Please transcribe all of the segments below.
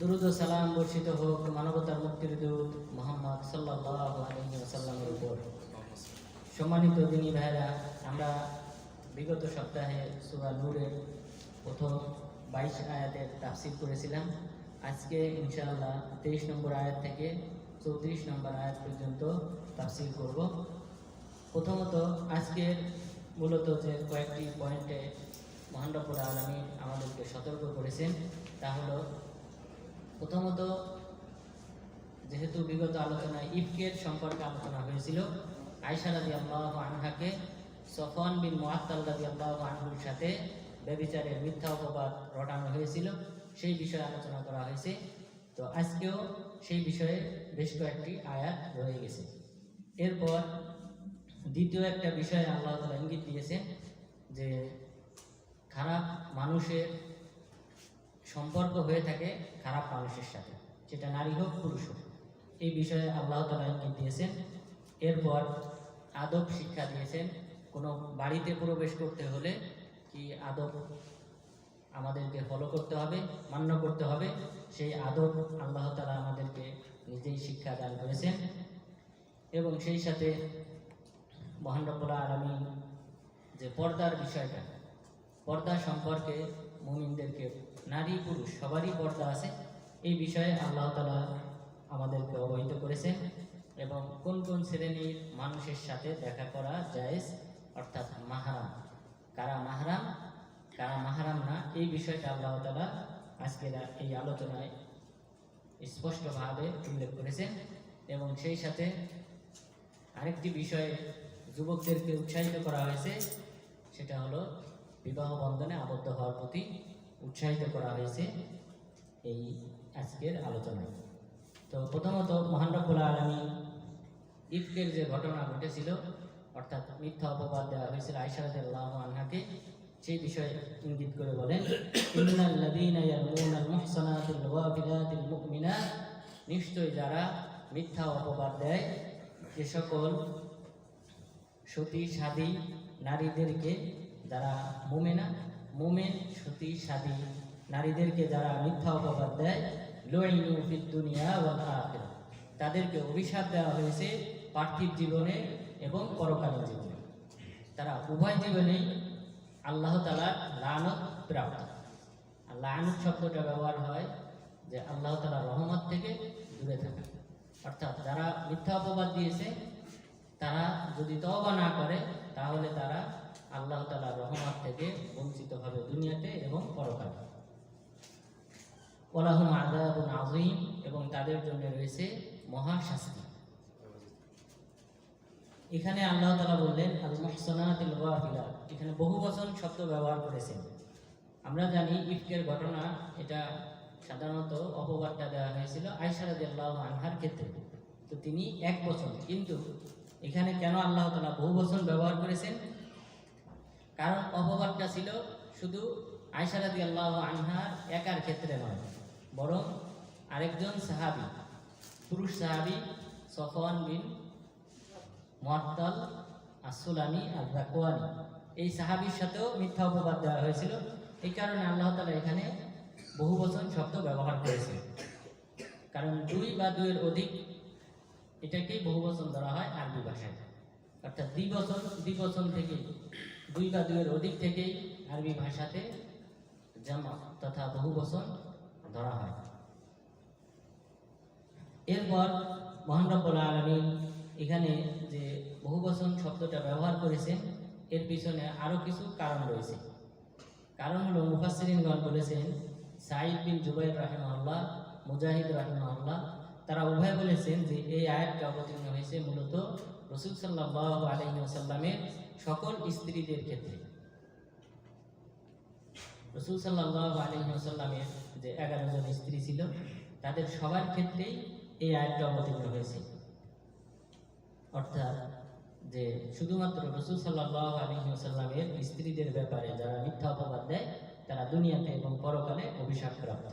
দুরুদ সালাম বর্ষিত হোক, মানবতার মুক্তির দূত মোহাম্মদ ওয়াসাল্লামের উপর। সম্মানিত দিনী ভাইরা আমরা বিগত সপ্তাহে সূরা নূরের প্রথম বাইশ আয়াতের তাফসিল করেছিলাম আজকে ইনশাআল্লাহ তেইশ নম্বর আয়াত থেকে চৌত্রিশ নম্বর আয়াত পর্যন্ত তাফসিল করব। প্রথমত, আজকের মূলত যে কয়েকটি পয়েন্টে মহানরপুর আলমী আমাদেরকে সতর্ক করেছেন, তা হলো প্রথমত যেহেতু বিগত আলোচনায় ইফকের সম্পর্কে আলোচনা হয়েছিল আয়সা রাজি আল্লাহ আনহাকে সফন বিন মোয়াত্তাল রাজি আল্লাহ আনহুর সাথে ব্যবিচারের মিথ্যা অপবাদ রটানো হয়েছিল। সেই বিষয়ে আলোচনা করা হয়েছে। তো আজকেও সেই বিষয়ে বেশ কয়েকটি আয়াত রয়ে গেছে। এরপর দ্বিতীয় একটা বিষয়ে আল্লাহ তালা ইঙ্গিত দিয়েছেন যে, খারাপ মানুষের সম্পর্ক হয়ে থাকে খারাপ মানুষের সাথে সেটা নারী হোক, পুরুষ হোক। এই বিষয়ে আল্লাহ তালা ইঙ্গিত দিয়েছেন। এরপর আদব শিক্ষা দিয়েছেন। কোনো বাড়িতে প্রবেশ করতে হলে কি আদব আমাদেরকে ফলো করতে হবে, মান্য করতে হবে? সেই আদব আল্লাহ তালা আমাদেরকে নিজেই শিক্ষা দান করেছেন। এবং সেই সাথে মহান রব্বুল আলমী যে পর্দার বিষয়টা, পর্দা সম্পর্কে মুমিনদেরকে নারী, পুরুষ, সবারই পর্দা আছে। এই বিষয়ে আল্লাহ তালা আমাদেরকে অবহিত করেছেন এবং কোন কোন শ্রেণির মানুষের সাথে দেখা করা জায়েজ, অর্থাৎ মাহারাম। কারা মাহারাম কারা মাহারাম না, এই বিষয়টা আল্লাহ তালা আজকের এই আলোচনায় স্পষ্টভাবে উল্লেখ করেছেন এবং সেই সাথে আরেকটি বিষয়ে যুবকদেরকে উৎসাহিত করা হয়েছে, সেটা হলো বিবাহ বন্ধনে আবদ্ধ হওয়ার প্রতি উৎসাহিত করা হয়েছে এই আজকের আলোচনায়। তো প্রথমত, মহান রব্বুল আলমী ইফকের যে ঘটনা ঘটেছিল, অর্থাৎ মিথ্যা অপবাদ দেওয়া হয়েছিল আইসারাদাল্লাহ আনহাকে, সেই বিষয়ে ইঙ্গিত করে বলেন নিশ্চয় যারা মিথ্যা অপবাদ দেয়, যে সকল সতী সাদী নারীদেরকে, যারা মোমেনা মোমেন, সতী সাদী নারীদেরকে যারা মিথ্যা অপবাদ দেয় লোয়াইনু ফিদ দুনিয়া ওয়াল তাদেরকে অভিশাপ দেওয়া হয়েছে পার্থিব জীবনে এবং পরকালীন জীবনে। তারা উভয় জীবনেই আল্লাহ তালার লানত প্রাপ্ত। আর লানত শব্দটা ব্যবহার হয় যে আল্লাহ তালা রহমত থেকে দূরে থাকে। অর্থাৎ যারা মিথ্যা অপবাদ দিয়েছে, তারা যদি তবা না করে, তাহলে তারা আল্লাহ তালার রহমত থেকে বঞ্চিত হবে দুনিয়াতে এবং পরকালে। ওলাহুম আদাবুন আজিম এবং তাদের জন্য রয়েছে মহা শাস্তি এখানে আল্লাহ তালা বললেন আল মুহসানাতিল এখানে বহু বচন শব্দ ব্যবহার করেছেন। আমরা জানি ইফকের ঘটনা, এটা সাধারণত অপবাদটা দেওয়া হয়েছিল আয়সা রাদিয়াল্লাহু আনহার ক্ষেত্রে। তো তিনি এক বছর কিন্তু এখানে কেন আল্লাহ তালা বহু বচন ব্যবহার করেছেন? কারণ অপবাদটা ছিল শুধু আয়সা রাদিয়াল্লাহু আনহার একার ক্ষেত্রে নয়, বরং আরেকজন সাহাবী, পুরুষ সাহাবী সফওয়ান বিন মুআত্তাল আসুলামি আর রাকওয়ানি এই সাহাবীর সাথেও মিথ্যা অপবাদ দেওয়া হয়েছিল। এই কারণে আল্লাহ তালা এখানে বহু বচন শব্দ ব্যবহার করেছে। কারণ দুই বা দুইয়ের অধিক এটাকেই বহু বচন ধরা হয় আরবি ভাষায়। অর্থাৎ দ্বিবচন দ্বিবচন থেকে দুই বা দুইয়ের অধিক থেকেই আরবি ভাষাতে জামা তথা বহু বচন ধরা হয়। এরপর মহান রব্বুল আলমী এখানে যে বহুবচন শব্দটা ব্যবহার করেছেন, এর পিছনে আরও কিছু কারণ রয়েছে। কারণ হলো মুফাসসিরিনগণ বলেছেন সাইদ বিন জুবাইর রাহিমাহুল্লাহ, মুজাহিদ রাহিমাহুল্লাহ, তারা উভয় বলেছেন যে এই আয়াতটা অবতীর্ণ হয়েছে মূলত রসুল সাল্লাহ আলহি আসাল্লামের সকল স্ত্রীদের ক্ষেত্রে। রসুল সাল্লাহ আলহি আসাল্লামের যে এগারো জন স্ত্রী ছিল, তাদের সবার ক্ষেত্রেই এই আয়াতটা অবতীর্ণ হয়েছে। অর্থাৎ যে শুধুমাত্র রসুল সাল্লাহ আলহিহাসাল্লামের স্ত্রীদের ব্যাপারে যারা মিথ্যা অপবাদ দেয়, তারা দুনিয়াতে এবং পরকালে অভিশাপ প্রাপ্ত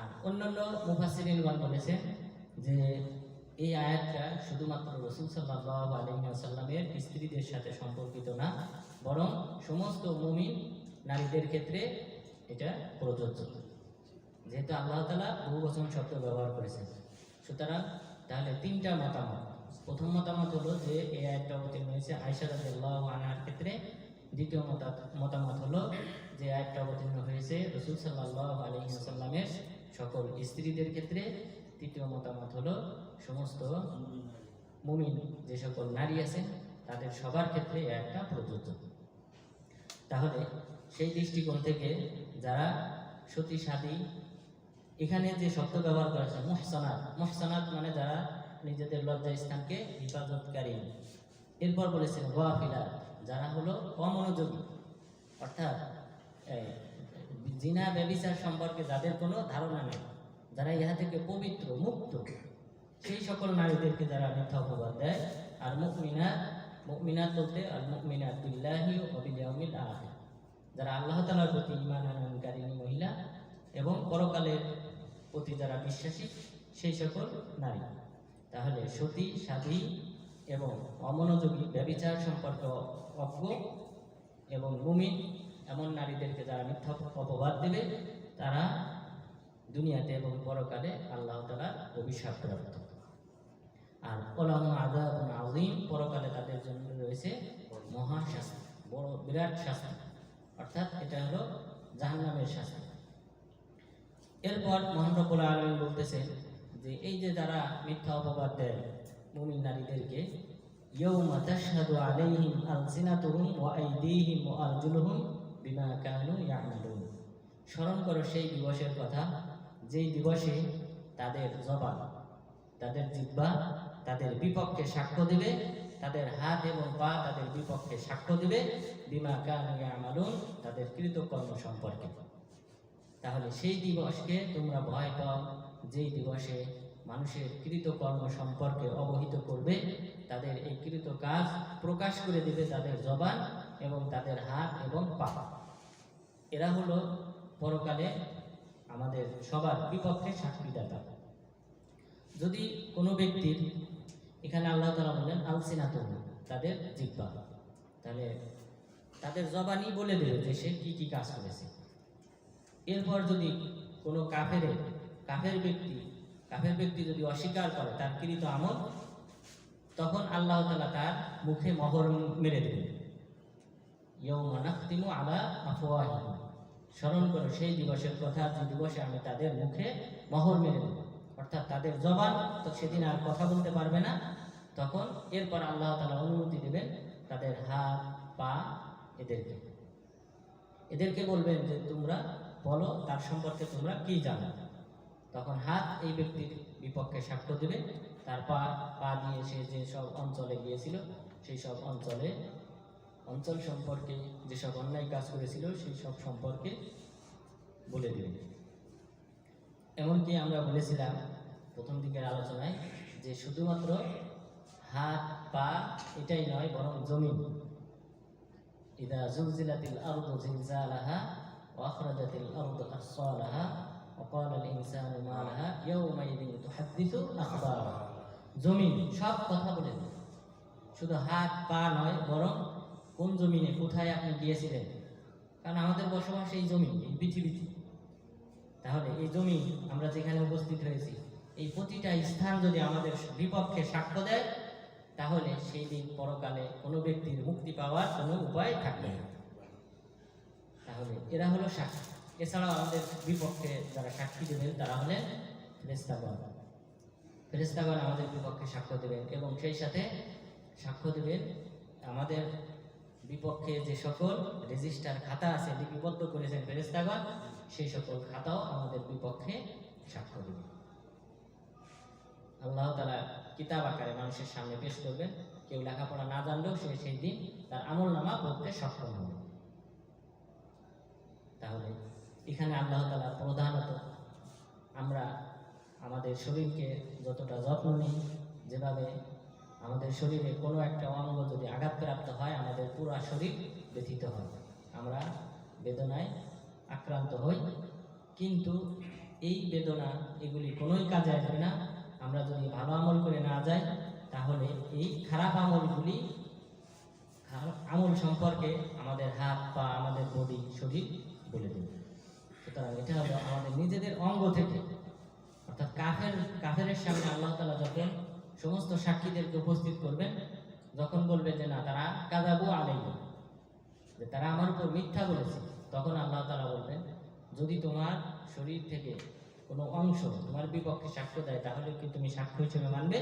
আর অন্যান্য মুফাসিরিনগণ বলেছেন যে এই আয়াতটা শুধুমাত্র রসুল সাল্লাহ আলহিহাসাল্লামের স্ত্রীদের সাথে সম্পর্কিত না, বরং সমস্ত মুমিন নারীদের ক্ষেত্রে এটা প্রযোজ্য। যেহেতু আল্লাহ তালা বহু বচন শব্দ ব্যবহার করেছেন। সুতরাং তাহলে তিনটা মতামত। প্রথম মতামত হলো যে, এই আয়টা অবতীর্ণ হয়েছে আয়সা রাদিয়াল্লাহু আনহার ক্ষেত্রে। দ্বিতীয় মতা- মতামত হলো যে আয়টা অবতীর্ণ হয়েছে রসুল সাল্লাহ আলহিহাসাল্লামের সকল স্ত্রীদের ক্ষেত্রে। তৃতীয় মতামত হলো, সমস্ত মুমিন যে সকল নারী আছেন তাদের সবার ক্ষেত্রে একটা প্রযোজ্য। তাহলে সেই দৃষ্টিকোণ থেকে যারা সতী সাদী এখানে যে শব্দ ব্যবহার করা হয়েছে, মোহসানাত মানে যারা নিজেদের লজ্জা স্থানকে হেফাজতকারী। এরপর বলেছেন গোয়াফিলা যারা হলো অমনোযোগী। অর্থাৎ জিনা, ব্যবিচার সম্পর্কে যাদের কোনো ধারণা নেই। যারা ইহা থেকে পবিত্র, মুক্ত। সেই সকল নারীদেরকে যারা মিথ্যা অপবাদ দেয় আর মুকমিনাত মুকমিনাত বলতে আর মুকমিনাত বিল্লাহি ও বিল ইয়াউমিল আখির। যারা আল্লাহ তাআলার প্রতি ইমান আনয়নকারিণী মহিলা এবং পরকালের প্রতি যারা বিশ্বাসী, সেই সকল নারী। তাহলে সতী, সাধী এবং অমনোযোগী, ব্যবিচার সম্পর্কে অজ্ঞ এবং মুমিন, এমন নারীদেরকে যারা মিথ্যা অপবাদ দেবে, তারা দুনিয়াতে এবং পরকালে আল্লাহ তালার অভিশাপ প্রাপ্ত। আর ওলাম আদা এবং আউদিন পরকালে তাদের জন্য রয়েছে মহা শাস্তি, বড় বিরাট শাস্তি। অর্থাৎ এটা হলো জাহান্নামের শাস্তি। এরপর মহানরবুল আলম বলতেছেন যে, এই যে যারা মিথ্যা অপবাদ দেয় মুমিন নারীদেরকে আলাইহিম আলসিনাতুহুম ওয়া আইদিহিম ওয়া আরজুলুহুম বিমা কানু ইয়ামালুন। স্মরণ করো সেই দিবসের কথা যেই দিবসে তাদের জবান, তাদের জিহ্বা, তাদের বিপক্ষে সাক্ষ্য দিবে, তাদের হাত এবং পা তাদের বিপক্ষে সাক্ষ্য দিবে, বিমা কানু ইয়ামালুন, তাদের কৃতকর্ম সম্পর্কে। তাহলে সেই দিবসকে তোমরা ভয় পাও, যেই দিবসে মানুষের কৃতকর্ম সম্পর্কে অবহিত করবে, তাদের এই কৃত কাজ প্রকাশ করে দিবে তাদের জবান এবং তাদের হাত এবং পা। এরা হলো পরকালে আমাদের সবার বিপক্ষে সাক্ষীদাতা যদি কোনো ব্যক্তির এখানে আল্লাহ তালা বললেন আলসিনাত তাদের জিব্বা তাহলে তাদের জবানই বলে দেবে যে সে কী কি কাজ করেছে। এরপর যদি কোনো কাফের কাফের ব্যক্তি কাফের ব্যক্তি যদি অস্বীকার করে তার কৃত আমল, তখন আল্লাহ তালা তার মুখে মহর মেরে দেবেন। ইয়ৌমা নাখতিমু আলা আফওয়াহিহিম। স্মরণ করো, সেই দিবসের কথা যে দিবসে আমি তাদের মুখে মহর মেরে দেব। অর্থাৎ তাদের জবান তো সেদিন আর কথা বলতে পারবে না। তখন এরপর আল্লাহ তালা অনুমতি দেবেন তাদের হাত, পা এদেরকে। এদেরকে বলবেন যে, তোমরা বলো তার সম্পর্কে তোমরা কি জানো? তখন হাত এই ব্যক্তির বিপক্ষে সাক্ষ্য দেবে। তার পা পা দিয়ে সে যে সব অঞ্চলে গিয়েছিল, সেই সব অঞ্চলে অঞ্চল সম্পর্কে যেসব অন্যায় কাজ করেছিল সেই সব সম্পর্কে বলে দেবে এমনকি আমরা বলেছিলাম প্রথম দিকের আলোচনায় যে শুধুমাত্র হাত পা এটাই নয় বরং জমিন ইদা জুলজিলাতিল আরদু জিলজালাহা ওয়া আখরাজাতিল আরদু আসসালাহা وقال الإنسان ما لها يومئذ تحدث أخبارها জমিন সব কথা বলে দেবে শুধু হাত পা নয় বরং কোন জমিনে, কোথায় আপনি গিয়েছিলেন? কারণ আমাদের বসবাস এই জমি, এই পৃথিবীতে। তাহলে এই জমি আমরা যেখানে উপস্থিত হয়েছি, এই প্রতিটা স্থান যদি আমাদের বিপক্ষে সাক্ষ্য দেয়, তাহলে সেই দিন পরকালে কোনো ব্যক্তির মুক্তি পাওয়ার কোনো উপায় থাকবে না। তাহলে এরা হলো সাক্ষী। এছাড়াও আমাদের বিপক্ষে যারা সাক্ষী দেবেন, তারা হলেন ফেরেস্তাগণ ফেরেস্তাগণ আমাদের বিপক্ষে সাক্ষ্য দেবেন এবং সেই সাথে সাক্ষ্য দেবেন আমাদের বিপক্ষে যে সকল রেজিস্টার খাতা আছে, লিপিবদ্ধ করেছেন ফেরেস্তাগণ সেই সকল খাতাও আমাদের বিপক্ষে সাক্ষ্য দেবে। আল্লাহ তালা কিতাব আকারে মানুষের সামনে পেশ করবেন। কেউ লেখাপড়া না জানলেও সে সেই দিন তার আমল নামা পড়তে সক্ষম হবে। তাহলে এখানে আল্লাহ তালা প্রধানত আমরা আমাদের শরীরকে যতটা যত্ন নিই, যেভাবে আমাদের শরীরে কোনো একটা অঙ্গ যদি আঘাতপ্রাপ্ত হয়, আমাদের পুরো শরীর ব্যথিত হয়। আমরা বেদনায় আক্রান্ত হই। কিন্তু এই বেদনা এগুলি কোনোই কাজে আসবে না। আমরা যদি ভালো আমল করে না যাই, তাহলে এই খারাপ আমলগুলি আমল সম্পর্কে আমাদের হাত, পা, আমাদের বডি শরীর বলে দেবে। সুতরাং এটা হলো আমাদের নিজেদের অঙ্গ থেকে। অর্থাৎ কাফের, কাফেরের সামনে আল্লাহ তালা যখন সমস্ত সাক্ষীদেরকে উপস্থিত করবেন, যখন বলবে যে, না, তারা কাদাবু আলাইব যে তারা আমার উপর মিথ্যা বলেছে, তখন আল্লাহ তালা বলবেন, যদি তোমার শরীর থেকে কোনো অংশ তোমার বিপক্ষে সাক্ষ্য দেয়, তাহলে কি তুমি সাক্ষ্য হিসেবে মানবে?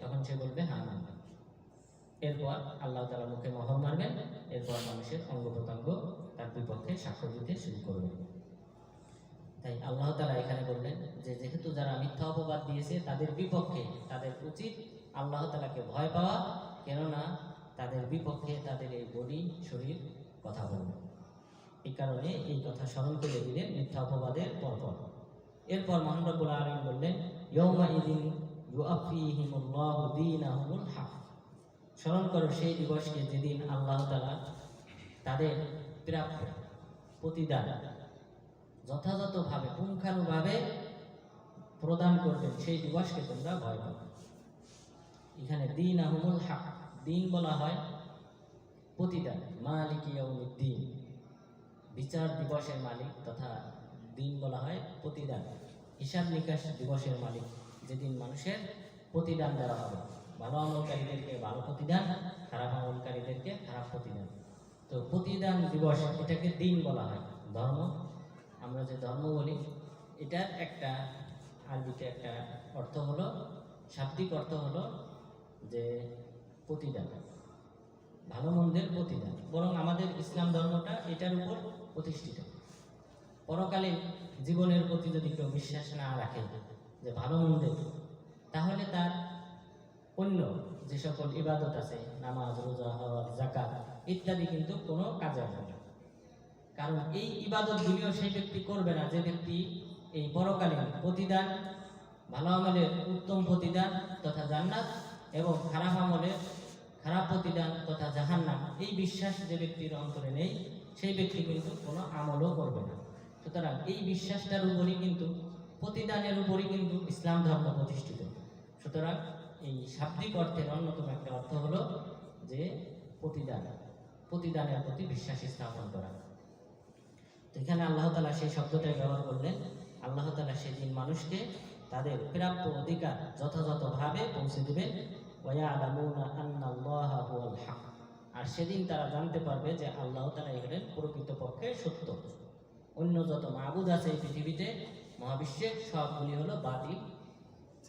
তখন সে বলবে হ্যাঁ মানবে। এরপর আল্লাহ তালা মুখে মহর মারবেন, এরপর মানুষের অঙ্গ প্রত্যঙ্গ তার বিপক্ষে সাক্ষ্য দিতে শুরু করবে তাই আল্লাহ তালা এখানে বললেন যে, যেহেতু যারা মিথ্যা অপবাদ দিয়েছে, তাদের বিপক্ষে তাদের উচিত আল্লাহ তালাকে ভয় পাওয়া। কেননা তাদের বিপক্ষে তাদের এই বডি শরীর কথা বলবে। এই কারণে এই কথা স্মরণ করে দিলেন মিথ্যা অপবাদের পরপর। এরপর মহানরবুল আলম বললেন ইদিন স্মরণ করো, সেই দিবসকে যেদিন আল্লাহ তালা তাদের প্রাপ্য প্রতিদান যথাযথভাবে, পুঙ্খানুভাবে প্রদান করবেন, সেই দিবসকে তোমরা ভয় পাবে। এখানে দিন আহমুল হক, দিন বলা হয় প্রতিদান মালিক দিন বিচার দিবসের মালিক তথা দিন বলা হয় প্রতিদান। হিসাব নিকাশ দিবসের মালিক যেদিন মানুষের প্রতিদান দেওয়া হবে। ভালো আমলকারীদেরকে ভালো প্রতিদান, খারাপ আমলকারীদেরকে খারাপ প্রতিদান। তো প্রতিদান দিবস এটাকে দিন বলা হয়, ধর্ম আমরা যে ধর্ম বলি, এটার একটা আরবিতে একটা অর্থ হলো, শাব্দিক অর্থ হলো যে প্রতিদান, ভালো মন্দের প্রতিদান। বরং আমাদের ইসলাম ধর্মটা এটার উপর প্রতিষ্ঠিত। পরকালীন জীবনের প্রতি যদি কেউ বিশ্বাস না রাখে যে ভালো মন্দের, তাহলে তার অন্য যে সকল ইবাদত আছে, নামাজ, রোজা, হজ জাকাত ইত্যাদি কিন্তু কোনো কাজে আসবে না। কারণ এই ইবাদত ইবাদতগুলিও সেই ব্যক্তি করবে না, যে ব্যক্তি এই পরকালীন প্রতিদান, ভালো আমলের উত্তম প্রতিদান তথা জান্নাত এবং খারাপ আমলের খারাপ প্রতিদান তথা জাহান্নাম, এই বিশ্বাস যে ব্যক্তির অন্তরে নেই, সেই ব্যক্তি কিন্তু কোনো আমলও করবে না। সুতরাং এই বিশ্বাসটার উপরই কিন্তু, প্রতিদানের উপরই কিন্তু ইসলাম ধর্ম প্রতিষ্ঠিত। সুতরাং এই শাব্দিক অর্থের অন্যতম একটা অর্থ হলো যে প্রতিদান, প্রতিদানের প্রতি বিশ্বাস স্থাপন করা। এখানে আল্লাহ তালা সেই শব্দটাই ব্যবহার করলেন। আল্লাহ তালা সেদিন মানুষকে তাদের প্রাপ্য অধিকার যথাযথভাবে পৌঁছে দেবেন। আর সেদিন তারা জানতে পারবে যে আল্লাহ তালা হলেন প্রকৃতপক্ষে সত্য। অন্য যত মাবুদ আছে এই পৃথিবীতে, মহাবিশ্বের সবগুলি হলো বাতিল,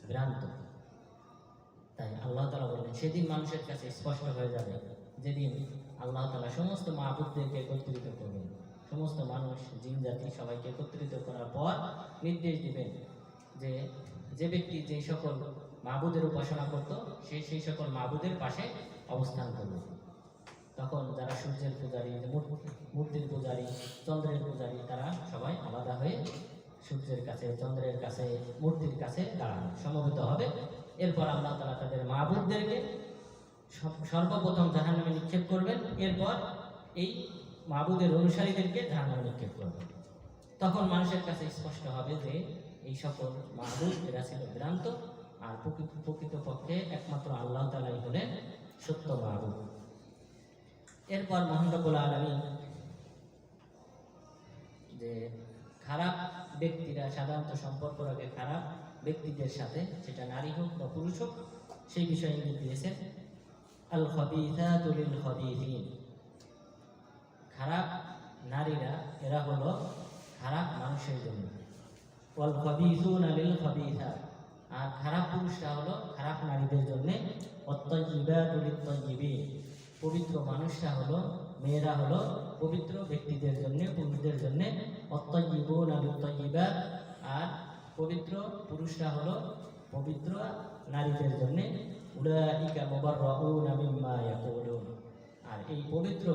ভ্রান্ত। তাই আল্লাহ তালা বললেন, সেদিন মানুষের কাছে স্পষ্ট হয়ে যাবে যেদিন আল্লাহ তালা সমস্ত মাহবুদদেরকে একত্রিত করবেন। সমস্ত মানুষ, জিন জাতি সবাইকে একত্রিত করার পর নির্দেশ দিবেন যে যে ব্যক্তি যে সকল মাহবুদের উপাসনা করত, সে সেই সকল মাহবুদের পাশে অবস্থান করবে। তখন যারা সূর্যের পূজারী মূর্তির পূজারী, চন্দ্রের পূজারী, তারা সবাই আলাদা হয়ে সূর্যের কাছে, চন্দ্রের কাছে, মূর্তির কাছে দাঁড়ানো সমবেত হবে। এরপর আল্লাহ তারা তাদের মাহবুদদেরকে সর্বপ্রথম জাহান্নামে নিক্ষেপ করবেন। এরপর এই মাহবুদের অনুসারীদেরকে জাহান্নামে নিক্ষেপ করবেন তখন মানুষের কাছে স্পষ্ট হবে যে, এই সকল মাহবুদ এরা ছিল ভ্রান্ত আর প্রকৃতপক্ষে একমাত্র আল্লাহ তালাই হলেন সত্য মাহবুদ এরপর মহানরবুল আলমী যে, খারাপ ব্যক্তিরা সাধারণত সম্পর্ক রাখে খারাপ ব্যক্তিদের সাথে, সেটা নারী হোক বা পুরুষ হোক, সেই বিষয়ে ইঙ্গিত দিয়েছেন আল খবিথাতুল খবিথিন খারাপ নারীরা, এরা হলো খারাপ মানুষের জন্য। ওয়াল খবিথুন আলিল খবিথা আর খারাপ পুরুষরা হলো খারাপ নারীদের জন্য অত্যজিবাতুল তয়িবিন পবিত্র মানুষরা হলো, মেয়েরা হলো পবিত্র ব্যক্তিদের জন্য, পুরুষদের জন্য অত্যজিবুন আলু তয়িবাত আর পবিত্র পুরুষরা হলো পবিত্র নারীদের জন্য উলাইকা মুবাররাউনা মিম্মা ইয়াকুলুন। আর এই পবিত্র